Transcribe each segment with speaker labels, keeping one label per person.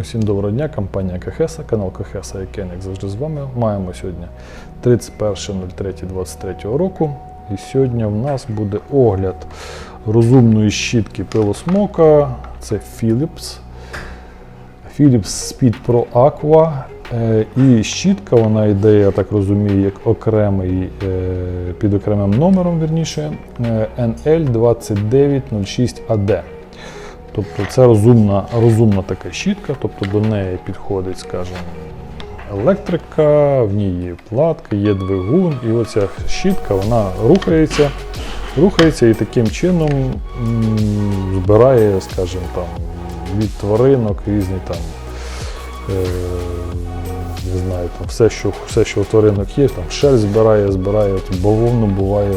Speaker 1: Усім доброго дня, компанія Кахеса, канал Кахеса і Кен, як завжди з вами. Маємо сьогодні 31.03.23 року. І сьогодні в нас буде огляд розумної щітки пилосмока. Це Philips. Philips Speed Pro Aqua. Е, І щітка, вона йде, я так розумію, як окремий е, під окремим номером, вірніше, е, NL2906AD. Тобто це розумна, розумна така щітка, тобто до неї підходить, скажімо, електрика, в ній є платка, є двигун, і оця щітка вона рухається, рухається і таким чином збирає, скажімо, там, від тваринок різні там. Е, не знаю, там все, що, все, що у тваринок є, там шерсть збирає, збирає, от бавовну буває,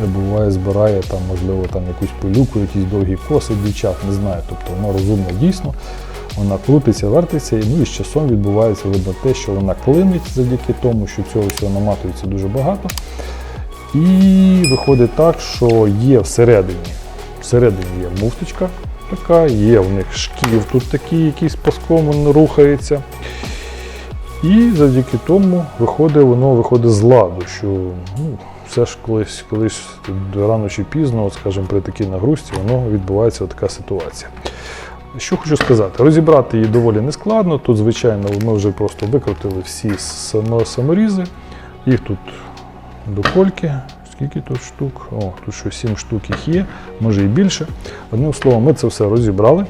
Speaker 1: буває, збирає, там, можливо, там якусь пилюку, якісь довгі коси дівчат, не знаю. Тобто вона розумна дійсно, вона крутиться, вертиться, і, ну і з часом відбувається видно те, що вона клинить завдяки тому, що цього всього наматується дуже багато. І виходить так, що є всередині, всередині є муфточка така, є в них шків тут такий, який з паском він рухається. І завдяки тому виходить, воно виходить з ладу, що ну, все ж колись, колись рано чи пізно, от, скажімо, при такій нагрузці, воно відбувається така ситуація. Що хочу сказати, розібрати її доволі нескладно. Тут, звичайно, ми вже просто викрутили всі саморізи. Їх тут до кольки. Скільки тут штук? О, тут що 7 штук їх є, може і більше. Одним словом, ми це все розібрали.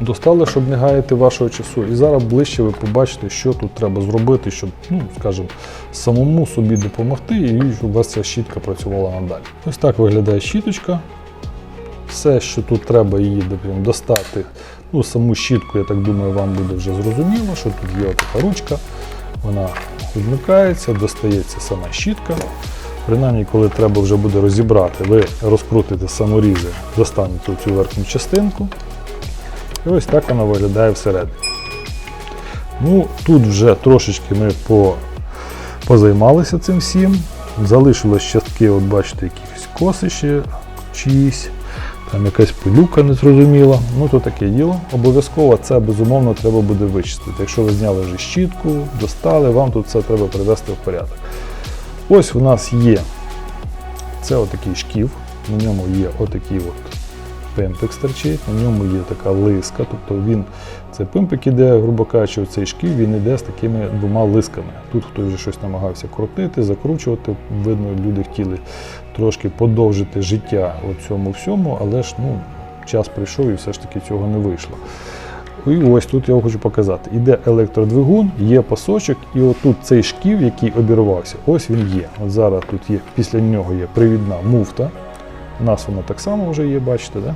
Speaker 1: Достали, щоб не гаяти вашого часу. І зараз ближче ви побачите, що тут треба зробити, щоб, ну, скажімо, самому собі допомогти і щоб у вас ця щітка працювала надалі. Ось так виглядає щіточка. Все, що тут треба її допрям, достати. Ну, саму щітку, я так думаю, вам буде вже зрозуміло, що тут є така ручка. Вона відмикається, достається сама щітка. Принаймні, коли треба вже буде розібрати, ви розкрутите саморізи, достанете цю верхню частинку. І ось так вона виглядає всередині. Ну, Тут вже трошечки ми по, позаймалися цим всім. Залишилось частки, от бачите, якісь косиші чиїсь, там якась пилюка незрозуміла. Ну, то таке діло. Обов'язково це безумовно треба буде вичистити. Якщо ви зняли вже щітку, достали, вам тут це треба привести в порядок. Ось у нас є це отакий шків, на ньому є отакий от пимпик стерчить, на ньому є така лиска, тобто він, це пимпик іде, грубо кажучи, цей шків він іде з такими двома лисками. Тут хтось вже щось намагався крутити, закручувати. Видно, люди хотіли трошки подовжити життя у цьому всьому, але ж ну, час прийшов і все ж таки цього не вийшло. І ось тут я вам хочу показати. Іде електродвигун, є пасочок, і отут цей шків, який обірвався, ось він є. От зараз тут є, після нього є привідна муфта. У нас воно так само вже є, бачите, да?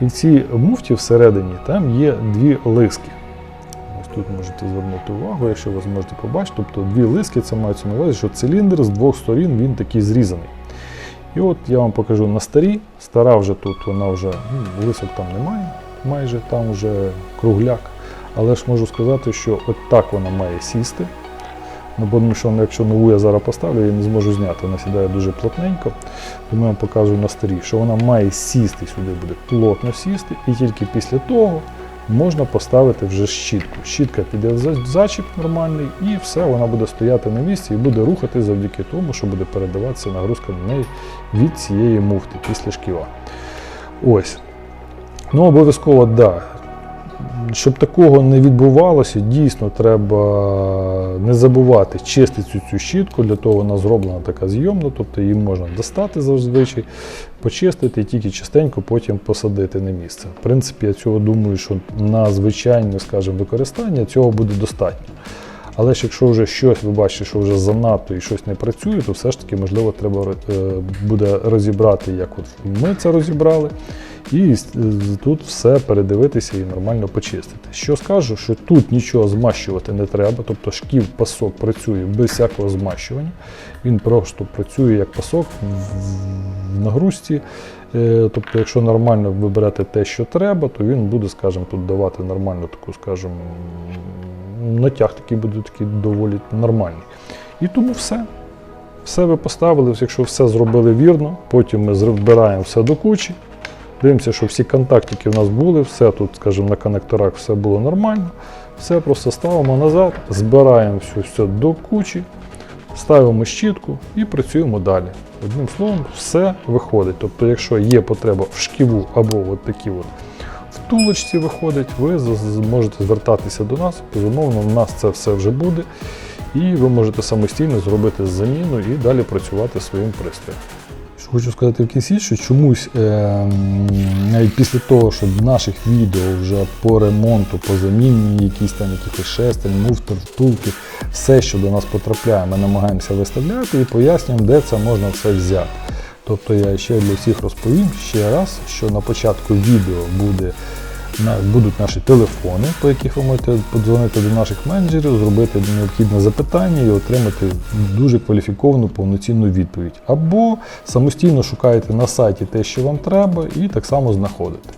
Speaker 1: І в цій муфті всередині там є дві лиски. Ось тут можете звернути увагу, якщо ви зможете побачити. Тобто дві лиски, це мається на увазі, що циліндр з двох сторін він такий зрізаний. І от я вам покажу на старій. Стара вже тут, вона вже ну, лисок там немає, майже там вже кругляк. Але ж можу сказати, що от так вона має сісти. Ну, тому що якщо нову я зараз поставлю, я не зможу зняти, вона сідає дуже плотненько. Тому я вам показую на старій, що вона має сісти сюди, буде плотно сісти, і тільки після того можна поставити вже щітку. Щітка піде в за- зачіп нормальний, і все, вона буде стояти на місці і буде рухати завдяки тому, що буде передаватися нагрузка на неї від цієї муфти після шківа. Ось. Ну, обов'язково, так. Да. Щоб такого не відбувалося, дійсно треба не забувати чистити цю, щітку, для того вона зроблена така зйомна, тобто її можна достати зазвичай, почистити і тільки частенько потім посадити на місце. В принципі, я цього думаю, що на звичайне, скажімо, використання цього буде достатньо. Але ж якщо вже щось ви бачите, що вже занадто і щось не працює, то все ж таки можливо треба е, буде розібрати, як от ми це розібрали. І е, тут все передивитися і нормально почистити. Що скажу, що тут нічого змащувати не треба, тобто шків пасок працює без всякого змащування. Він просто працює як пасок в- нагрузці. Е, Тобто, якщо нормально виберете те, що треба, то він буде, скажімо, тут давати нормальну таку, скажімо, натяг такий буде такий доволі нормальний. І тому все. Все ви поставили, якщо все зробили вірно, потім ми збираємо все до кучі, Дивимося, що всі контактики в нас були, все тут, скажімо, на коннекторах все було нормально. Все просто ставимо назад, збираємо все, все до кучі, ставимо щітку і працюємо далі. Одним словом, все виходить. Тобто, якщо є потреба в шківу або от такі от втулочці виходить, ви можете звертатися до нас. Безумовно, у нас це все вже буде. І ви можете самостійно зробити заміну і далі працювати своїм пристроєм. Хочу сказати в кінці, що чомусь е, навіть після того, що наших відео вже по ремонту, по заміні якісь там якихось шестерень, муфтер, втулки, все, що до нас потрапляє, ми намагаємося виставляти і пояснюємо, де це можна все взяти. Тобто я ще для всіх розповім ще раз, що на початку відео буде, будуть наші телефони, по яких ви можете подзвонити до наших менеджерів, зробити необхідне запитання і отримати дуже кваліфіковану повноцінну відповідь. Або самостійно шукаєте на сайті те, що вам треба, і так само знаходите.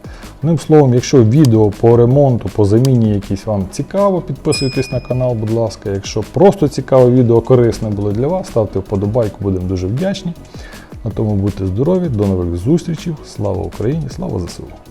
Speaker 1: Одним словом, якщо відео по ремонту, по заміні якісь вам цікаво, підписуйтесь на канал, будь ласка. Якщо просто цікаве відео корисне було для вас, ставте вподобайку, будемо дуже вдячні. На тому будьте здорові, до нових зустрічей. Слава Україні, слава ЗСУ!